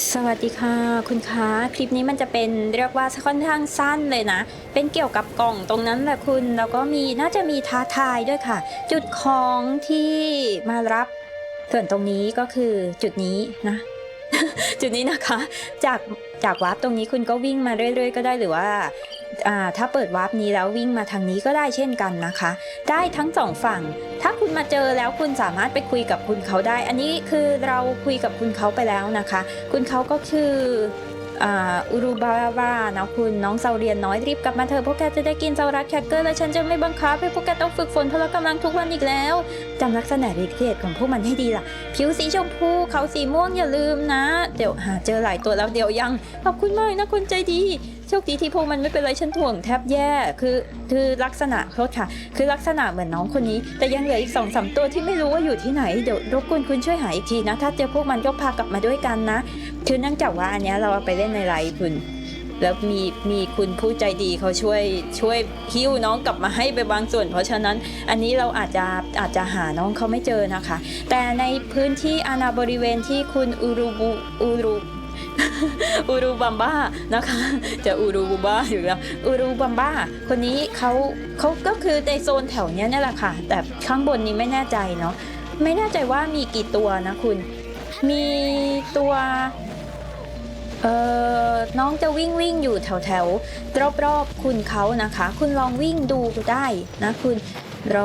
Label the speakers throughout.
Speaker 1: สวัสดีค่ะคุณคะคลิปนี้มันจะเป็นเรียกว่าค่อนข้างสั้นเลยนะ เป็นเกี่ยวกับกล่องตรงนั้นแหละคุณ แล้วก็มีน่าจะมีท้าทายด้วยค่ะ จุดของที่มารับ ส่วนตรงนี้ก็คือจุดนี้นะ จุดนี้นะคะ จากจากวาร์ปตรงนี้คุณก็วิ่งมาเรื่อย ๆ ก็ได้หรือว่าอ่า ถ้าเปิดวาร์ปนี้แล้ววิ่งมาทางนี้ก็ได้เช่นกันนะคะ ได้ทั้งสองฝั่ง ถ้าคุณมาเจอแล้วคุณสามารถไปคุยกับคุณเขาได้ อันนี้คือเราคุยกับคุณเขาไปแล้วนะคะ คุณเขาก็คืออุรุบาบานะคุณน้องเซาเรียนน้อยรีบกลับมาเถอะพวกแกจะได้กินเซารัสแคคเกอร์และฉันจะไม่บังคับให้พวกแกต้องฝึกฝนพละกำลังทุกวันอีกแล้วจำลักษณะพิเศษของพวกมันให้ดีล่ะ ผิวสีชมพูเขาสีม่วงอย่าลืมนะ เดี๋ยวหาเจอหลายตัวแล้วเดี๋ยวยัง ขอบคุณมากนะคนใจดี ชคดีที่พวกมันไม่เป็นไรฉันถ่วงแทบแย่คือคือลักษณะโทษค่ะ คือลักษณะเหมือนน้องคนนี้ แต่ยังเหลืออีกสองสามตัวที่ไม่รู้ว่าอยู่ที่ไหนเดี๋ยวรบกวนคุณช่วยหาอีกทีนะ ถ้าเจอพวกมันก็พากลับมาด้วยกันนะ คือเนื่องจากว่าอันเนี้ยเราเอาไปเล่นในไลฟ์คุณแล้วมีมีคุณผู้ใจดีเขาช่วยช่วยหิ้วน้องกลับมาให้ไปบางส่วน เพราะฉะนั้นอันนี้เราอาจจะอาจจะหาน้องเขาไม่เจอนะคะ แต่ในพื้นที่อาณาบริเวณที่คุณอูรูบูอูรู อูรูบัมบ้านะคะ จะอูรูบูบ้าอยู่แล้วอูรูบัมบ้าคนนี้เขาเขาก็คือในโซนแถวเนี้ยนี่แหละค่ะ แต่ข้างบนนี้ไม่แน่ใจเนาะไม่แน่ใจว่ามีกี่ตัวนะคุณ มีตัวเอ่อน้องจะวิ่งวิ่งอยู่แถวแถวรอบรอบๆคุณเขานะคะ คุณลองวิ่งดูได้นะคุณเรา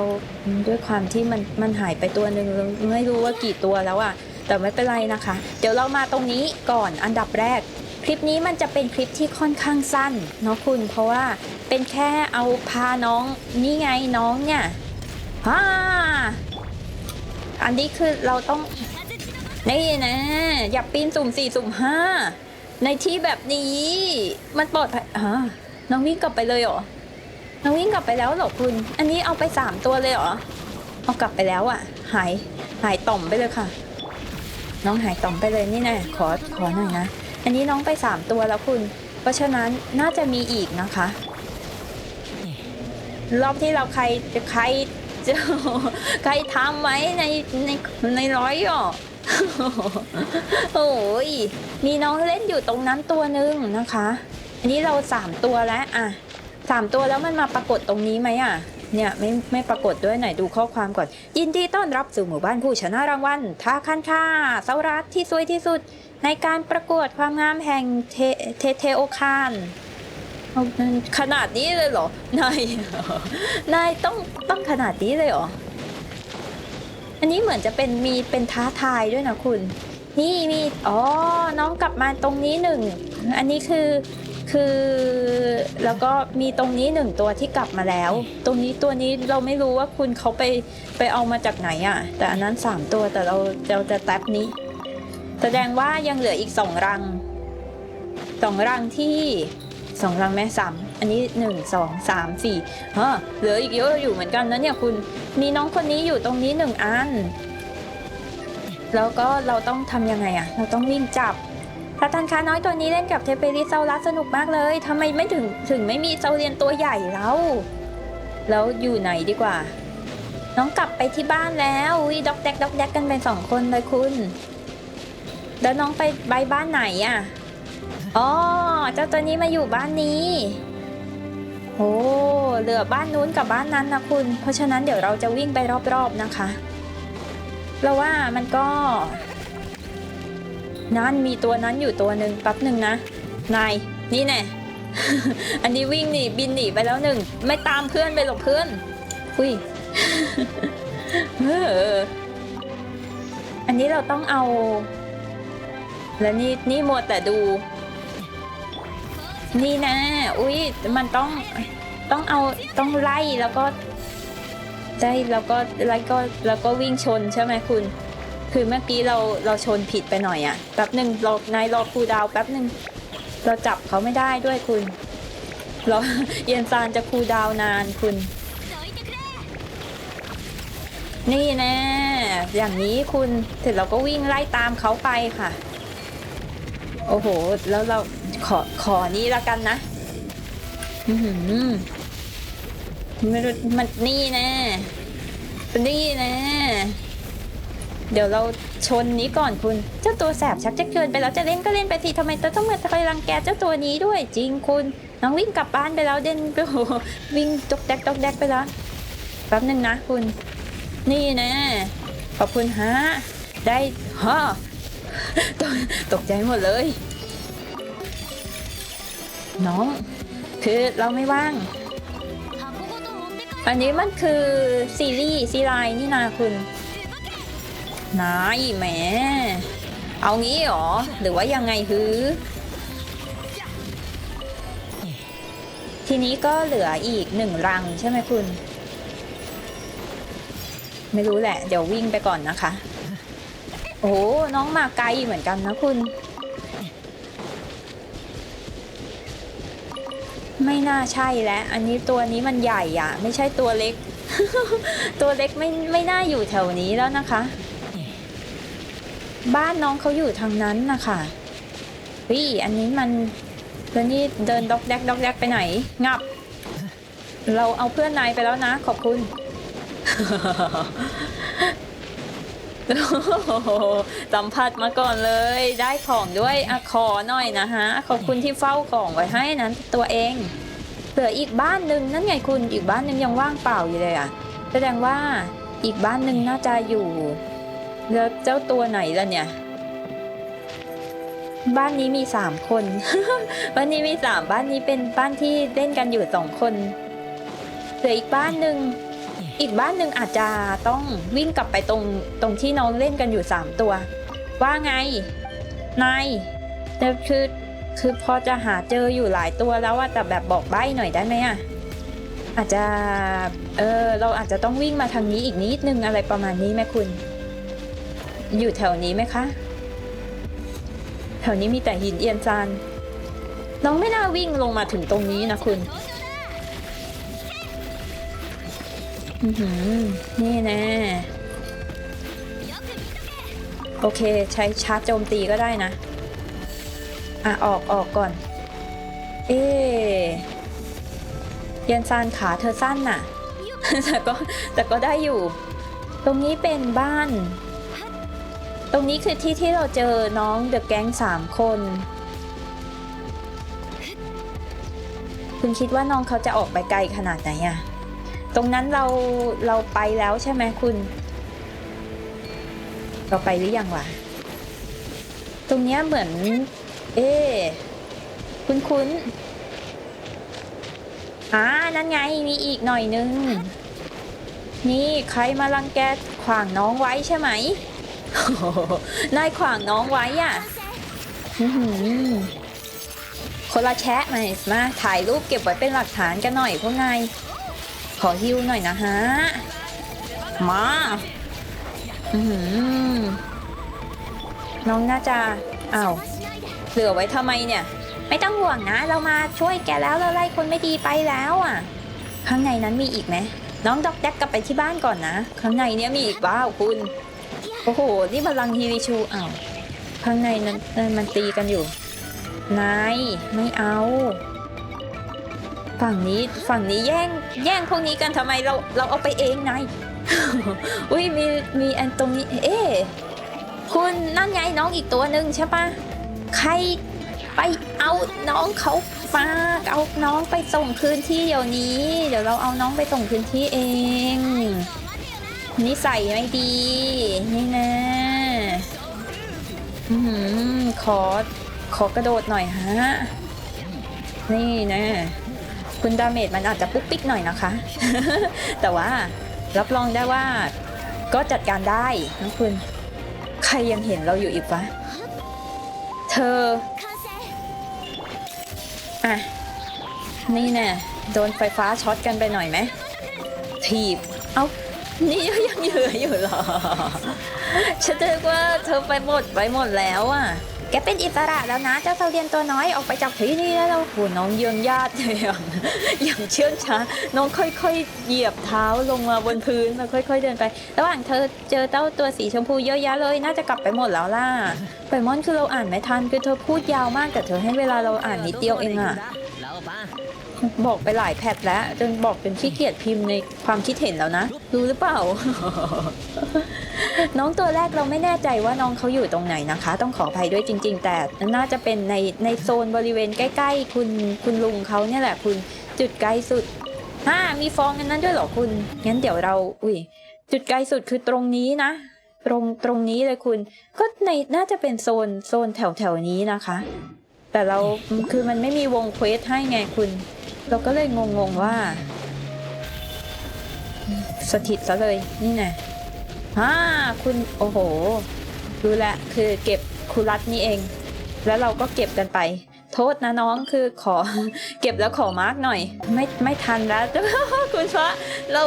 Speaker 1: ด้วยความที่มันมันหายไปตัวหนึ่งไม่รู้ว่ากี่ตัวแล้วอะ แต่ไม่เป็นไรนะคะ เดี๋ยวเรามาตรงนี้ก่อนอันดับแรก คลิปนี้มันจะเป็นคลิปที่ค่อนข้างสั้นเนาะคุณ เพราะว่าเป็นแค่เอาพาน้องนี่ไงน้องเนี่ยฮ่าอันนี้คือเราต้องนี่นะ อย่าปีนสุ่มสี่สุ่มห้าในที่แบบนี้มันปลอดภัยฮะน้องวิ่งกลับไปเลยเหรอ น้องวิ่งกลับไปแล้วเหรอคุณ อันนี้เอาไปสามตัวเลยเหรอ เอากลับไปแล้วอะ่ะ หาย หายต่อมไปเลยค่ะ น้องหายต่อมไปเลยนี่แน่ขอขอหน่อยนะ อันนี้น้องไปสามตัวแล้วคุณ เพราะฉะนั้นน่าจะมีอีกนะคะ รอบที่เราใครจะใครจะใครทำไว้ในในในร้อยหรอโอ้ยมีน้องเล่นอยู่ตรงนั้นตัวหนึ่งนะคะ อันนี้เราสามตัวแล้วอะสามตัวแล้วมันมาปรากฏตรงนี้ไหมอะ เนี่ยไม่ไม่ปรากฏด้วยไหนดูข้อความก่อน ยินดีต้อนรับสู่หมู่บ้านผู้ชนะรางวัลท่าคันค่าเซารัสที่สวยที่สุด ในการประกวดความงามแห่งเทเทเทโอคานขนาดนี้เลยเหรอนายนายต้องต้องขนาดนี้เลยเหรออันนี้เหมือนจะเป็นมีเป็นท้าทายด้วยนะคุณ นี่มีอ๋อน้องกลับมาตรงนี้หนึ่งอันนี้คือคือ แล้วก็มีตรงนี้หนึ่งตัวที่กลับมาแล้ว ตรงนี้ตัวนี้เราไม่รู้ว่าคุณเขาไปไปเอามาจากไหนอะ่ะ แต่อันนั้นสามตัวแต่เราเราจะแท็บนี้ แสดงว่ายังเหลืออีกสองรังสองรังที่สองรังแม่สามอันนี้หนึ่งสองสามสี่ฮะเหลืออีกเยอะอยู่เหมือนกันนะเนี่ยคุณ มีน้องคนนี้อยู่ตรงนี้หนึ่งอัน แล้วก็เราต้องทำยังไงอะเราต้องวิ่งจับ พระตันคาน้อยตัวนี้เล่นกับเทเปริเซาลัสสนุกมากเลยทำไมไม่ถึงถึงไม่มีเซาเรียนตัวใหญ่แล้วแล้วอยู่ไหนดีกว่า น้องกลับไปที่บ้านแล้วอุ้ยด็อกแดกด็อกแดกกันไปสองคนเลยคุณ แล้วน้องไปใบบ้านไหนอะอ๋อเจ้าตัวนี้มาอยู่บ้านนี้โอ้เหลือบ้านนู้นกับบ้านนั้นนะคุณ เพราะฉะนั้นเดี๋ยวเราจะวิ่งไปรอบๆนะคะเราว่ามันก็ นั่นมีตัวนั้นอยู่ตัวหนึ่งแป๊บหนึ่งนะ นาย นี่แน่ อันนี้วิ่งหนีบินหนีไปแล้วหนึ่ง ไม่ตามเพื่อนไปหรอกเพื่อน อุ้ยเอออันนี้เราต้องเอา แล้วนี่นี่มัวแต่ดู นี่นะ อุ้ยมันต้องต้องเอาต้องไล่แล้วก็ได้แล้วก็ไล่ก็แล้วก็วิ่งชนใช่ไหมคุณ คือเมื่อกี้เราเราชนผิดไปหน่อยอะแป๊บหนึ่งรอนายรอครูดาวแป๊บหนึ่งเราจับเขาไม่ได้ด้วยคุณเราเย็นซานจะครูดาวนานคุณ นี่แน่อย่างนี้คุณเสร็จเราก็วิ่งไล่ตามเขาไปค่ะ โอ้โห แล้วเราขอขอนี้ละกันนะอือหือไม่รู้มันนี่แน่นี่แน่ เดี๋ยวเราชนนี้ก่อนคุณ เจ้าตัวแสบชักจะเกินไปแล้วจะเล่นก็เล่นไปสิทำไมต้องมาไปรังแกเจ้าตัวนี้ด้วยจริงคุณ น้องวิ่งกลับบ้านไปแล้วเด่นโอ้โหวิ่งตกแดกตกแดกไปแล้วแป๊บหนึงนะคุณ นี่นะขอบคุณฮะได้ฮะตตกใจหมดเลย น้อง คือเราไม่ว่างอันนี้มันคือซีรีส์ซีไลน์นี่นาคุณ นายแหม เอางี้หรอ หรือว่ายังไงฮือ ทีนี้ก็เหลืออีกหนึ่งรังใช่ไหมคุณ ไม่รู้แหละ เดี๋ยววิ่งไปก่อนนะคะ โอ้โหน้องมาไกลเหมือนกันนะคุณ ไม่น่าใช่แล้ว อันนี้ตัวนี้มันใหญ่อะไม่ใช่ตัวเล็ก ตัวเล็กไม่ไม่น่าอยู่แถวนี้แล้วนะคะ บ้านน้องเขาอยู่ทางนั้นนะคะวิอันนี้มันแล้วนี่เดินด็อกแดกด็อกแดกไปไหน งับ เราเอาเพื่อนนายไปแล้วนะ ขอบคุณสัมผัสมาก่อนเลย ได้ของด้วยอะขอหน่อยนะฮะ ขอบคุณที่เฝ้าของไว้ให้นั้นตัวเองเหลืออีกบ้านหนึ่งนั่นไงคุณ อีกบ้านหนึ่งยังว่างเปล่าอยู่เลยอะ แสดงว่าอีกบ้านหนึ่งน่าจะอยู่ แล้วเจ้าตัวไหนล่ะเนี่ย บ้านนี้มีสามคน บ้านนี้มีสามบ้านนี้เป็นบ้านที่เล่นกันอยู่สองคนเหลืออีกบ้านหนึ่งอีกบ้านหนึ่งอาจจะต้องวิ่งกลับไปตรงตรงที่น้องเล่นกันอยู่สามตัว ว่าไงนายแต่คือคือพอจะหาเจออยู่หลายตัวแล้วว่าแต่แบบบอกใบ้หน่อยได้ไหมอะอาจจะเออเราอาจจะต้องวิ่งมาทางนี้อีกนิดนึงอะไรประมาณนี้ไหมคุณ อยู่แถวนี้ไหมคะ แถวนี้มีแต่หินเอียนซานน้องไม่น่าวิ่งลงมาถึงตรงนี้นะคุณอือนี่แน่โอเคใช้ชาร์จโจมตีก็ได้นะ อะ ออกออกก่อน เอ๊ะเยันซานขาเธอสั้นน่ะ แต่ก็แต่ก็ได้อยู่ ตรงนี้เป็นบ้าน ตรงนี้คือที่ที่เราเจอน้องเดอะแก๊งสามคน คุณคิดว่าน้องเขาจะออกไปไกลขนาดไหนอะตรงนั้นเราเราไปแล้วใช่ไหมคุณ เราไปหรือยังวะ ตรงเนี้ยเหมือน เอ๊คุ้นคุ้นๆอ่านั่นไงมีอีกหน่อยนึง นี่ใครมารังแกขวางน้องไว้ใช่ไหม โอ้โหนายขวางน้องไว้อะอื้อหือคนละแชะมามาถ่ายรูปเก็บไว้เป็นหลักฐานกันหน่อยพวกนาย ขอฮิวหน่อยนะฮะ มาอื้อหือน้องน่าจะอ้าวเหลือไว้ทำไมเนี่ย ไม่ต้องห่วงนะ เรามาช่วยแกแล้วเราไล่คนไม่ดีไปแล้วอะ ข้างในนั้นมีอีกไหมน้องดอกแดกกลับไปที่บ้านก่อนนะ ข้างในเนี้ยมีอีกบ้าวคุณ โอ้โห นี่พลังฮีริชูอ้าวข้างในนั้นเออมันตีกันอยู่ นาย ไม่เอา ฝั่งนี้ฝั่งนี้แย่งแย่งพวกนี้กันทำไมเราเราเอาไปเองไงอุ้ยมีมีอันตรงนี้ เอ๊ะคุณนั่นไงน้องอีกตัวหนึ่งใช่ปะใครไปเอาน้องเขามาเอาน้องไปส่งคืนที่เดี๋ยวนี้ เดี๋ยวเราเอาน้องไปส่งคืนที่เอง นิสัยไม่ดี นี่นะอื้อหือขอ ขอกระโดดหน่อยฮะ นี่นะ คุณดาเมจมันอาจจะปุ๊กปิ๊กหน่อยนะคะ แต่ว่ารับรองได้ว่า ก็จัดการได้นะคุณ ใครยังเห็นเราอยู่อีกวะ เธอ อะ นี่แน่โดนไฟฟ้าช็อตกันไปหน่อยไหมถีบ เอา นี่ยังเหลืออยู่เหรอ ฉันนึกว่าเธอไปหมดไปหมดแล้วอะ แกเป็นอิสระแล้วนะเจ้าเทาเรียนตัวน้อยออกไปจากที่นี่แล้วโหน้องเยืองญาติอย่างอย่างเชื่องช้า น้องค่อยๆ เหยียบเท้าลงมาบนพื้นมาค่อย ๆ เดินไป ระหว่างเธอเจอเต้าตัวสีชมพูเยอะแยะเลย น่าจะกลับไปหมดแล้วล่ะไปมอนคือเราอ่านไม่ทันคือเธอพูดยาวมากแต่เธอให้เวลาเราอ่านนิดเดียวเองอะ， บอกไปหลายแพทแล้ว จนบอกจนขี้เกียจพิมพ์ในความคิดเห็นแล้วนะ รู้หรือเปล่า น้องตัวแรกเราไม่แน่ใจว่าน้องเขาอยู่ตรงไหนนะคะ ต้องขออภัยด้วยจริง ๆ แต่น่าจะเป็นในในโซนบริเวณใกล้ ๆ คุณคุณลุงเขาเนี่ยแหละคุณจุดไกลสุดฮ่ามีฟองอันนั้นด้วยเหรอคุณ งั้นเดี๋ยวเรา อุ้ยจุดไกลสุดคือตรงนี้นะ ตรงตรงนี้เลยคุณ ก็ในน่าจะเป็นโซนโซนแถวแถวนี้นะคะ แต่เราคือมันไม่มีวงเควสให้ไงคุณ เราก็เลยงงๆว่า สถิตซะเลย นี่ไงฮ่าคุณโอ้โห รู้และคือเก็บคุรัตนี่เอง แล้วเราก็เก็บกันไป โทษนะน้องคือขอ เก็บแล้วขอมาร์กหน่อย ไม่ไม่ทันแล้ว คุณพระเรา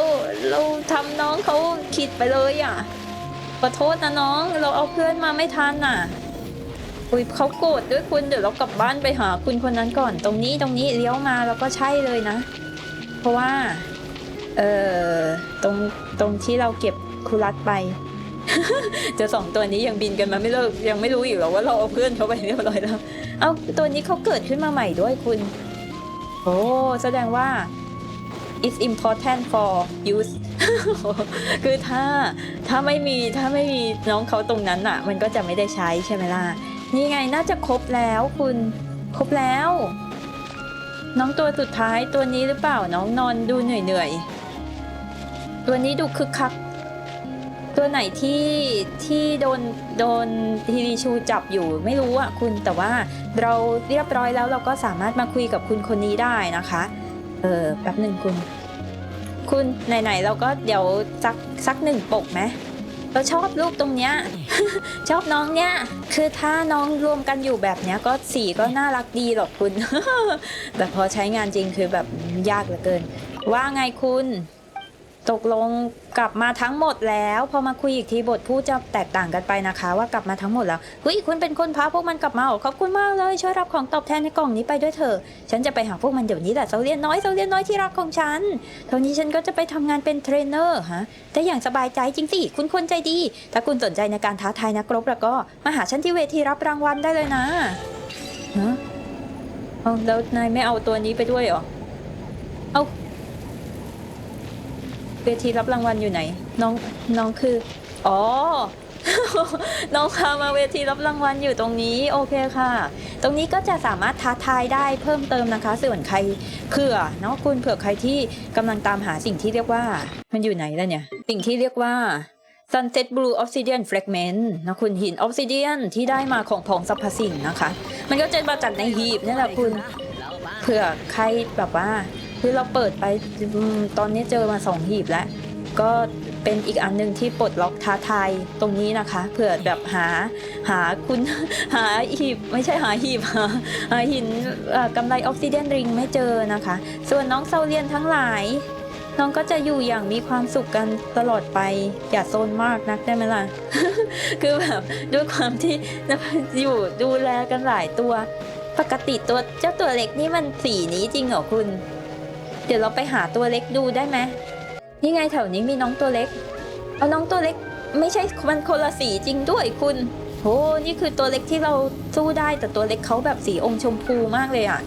Speaker 1: เราทำน้องเขาคิดไปเลยอะขอโทษนะน้อง เราเอาเพื่อนมาไม่ทันน่ะ อุ้ยเขาโกรธด้วยคุณเดี๋ยวเรากลับบ้านไปหาคุณคนนั้นก่อน ตรงนี้ตรงนี้เลี้ยวมาแล้วก็ใช่เลยนะ เพราะว่า เออตรงตรงที่เราเก็บคุรัตไปจอสองตัวนี้ยังบินกันมาไม่เลิกยังไม่รู้อีกเหรอว่าเราเอาเพื่อนเขาไปเรียบร้อยแล้ว เอาตัวนี้เขาเกิดขึ้นมาใหม่ด้วยคุณ โอ้แสดงว่า it's important for use คือถ้าถ้าไม่มีถ้าไม่มีน้องเขาตรงนั้นอะ มันก็จะไม่ได้ใช้ใช่ไหมล่ะ นี่ไงน่าจะครบแล้วคุณ ครบแล้ว น้องตัวสุดท้ายตัวนี้หรือเปล่าน้องนอนดูเหนื่อยเหนื่อยๆตัวนี้ดูคึกคัก ตัวไหนที่ที่โดนโดนฮีรีชูจับอยู่ไม่รู้อะคุณแต่ว่าเราเรียบร้อยแล้วเราก็สามารถมาคุยกับคุณคนนี้ได้นะคะ เออแป๊บหนึ่งคุณ คุณไหนๆเราก็เดี๋ยวสักสักหนึ่งปกไหม เราชอบรูปตรงเนี้ย ชอบน้องเนี้ยคือถ้าน้องรวมกันอยู่แบบเนี้ยก็สีก็น่ารักดีหรอกคุณ แต่พอใช้งานจริงคือแบบยากเหลือเกิน ว่าไงคุณ ตกลงกลับมาทั้งหมดแล้วพอมาคุยอีกทีบทพูดจะแตกต่างกันไปนะคะ ว่ากลับมาทั้งหมดแล้วเฮ้ยคุณเป็นคนพาพวกมันกลับมาเหรอขอบคุณมากเลยช่วยรับของตอบแทนในกล่องนี้ไปด้วยเถอะฉันจะไปหาพวกมันเดี๋ยวนี้แหละเซาเลียนน้อยเซาเลียนน้อยที่รักของฉันเท่านี้ฉันก็จะไปทำงานเป็นเทรนเนอร์ฮะแต่อย่างสบายใจจริงสิคุณคนใจดี ถ้าคุณสนใจในการท้าทายนักรบแล้วก็มาหาฉันที่เวทีรับรางวัลได้เลยนะฮะเอาแล้วนายไม่เอาตัวนี้ไปด้วยเหรอเอา วทีรับรางวัลอยู่ไหน น้องน้องคือ อ๋อ น้องพามาเวทีรับรางวัลอยู่ตรงนี้โอเคค่ะ ตรงนี้ก็จะสามารถท้าทายได้เพิ่มเติมนะคะ ส่วนใครเผื่อเนาะคุณเผื่อใครที่กำลังตามหาสิ่งที่เรียกว่า มันอยู่ไหนแล้วเนี่ย สิ่งที่เรียกว่า Sunset Blue Obsidian Fragment นะคุณหิน Obsidian ที่ได้มาของผองสรรพสิ่งนะคะ มันก็จะมาจากในหีบนี่แหละคุณ เผื่อใครแบบว่า คือเราเปิดไปตอนนี้เจอมาสองหีบแล้ว ก็เป็นอีกอันหนึ่งที่ปลดล็อกท้าทายตรงนี้นะคะเผื่อแบบหาหาคุณหาหีบไม่ใช่หาหีบหาหาหินกำไรออกซิเดนริงไม่เจอนะคะ ส่วนน้องเซาเลียนทั้งหลาย น้องก็จะอยู่อย่างมีความสุขกันตลอดไป อย่าโซนมากนักได้ไหมล่ะ คือแบบด้วยความที่อยู่ดูแลกันหลายตัว ปกติตัวเจ้าตัวเล็กนี่มันสีนี้จริงเหรอคุณ ดี๋ยวเราไปหาตัวเล็กดูได้ไหมนี่ไงแถวนี้มีน้องตัวเล็ก เอาน้องตัวเล็กไม่ใช่มันคนละสีจริงด้วยคุณโหนี่คือตัวเล็กที่เราสู้ได้แต่ตัวเล็กเขาแบบสีองค์ชมพูมากเลยอะ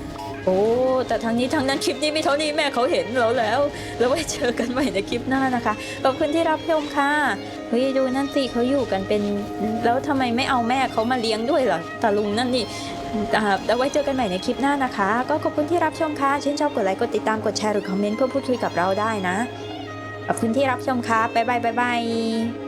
Speaker 1: โอ้ แต่ทางนี้ทางนั้นคลิปนี้ไม่เท่านี้แม่เขาเห็นเราแล้ว แล้วไว้เจอกันใหม่ในคลิปหน้านะคะ ขอบคุณที่รับชมค่ะ เฮ้ยดูนั่นสิเขาอยู่กันเป็น แล้วทำไมไม่เอาแม่เขามาเลี้ยงด้วยเหรอตาลุงนั่นนี่แล้วไว้เจอกันใหม่ในคลิปหน้านะคะ ก็ขอบคุณที่รับชมค่ะชื่นชอบกดไลค์ กดติดตาม กดแชร์ หรือคอมเมนต์เพื่อพูดคุยกับเราได้นะ ขอบคุณที่รับชมค่ะบ๊ายบายบ๊ายบาย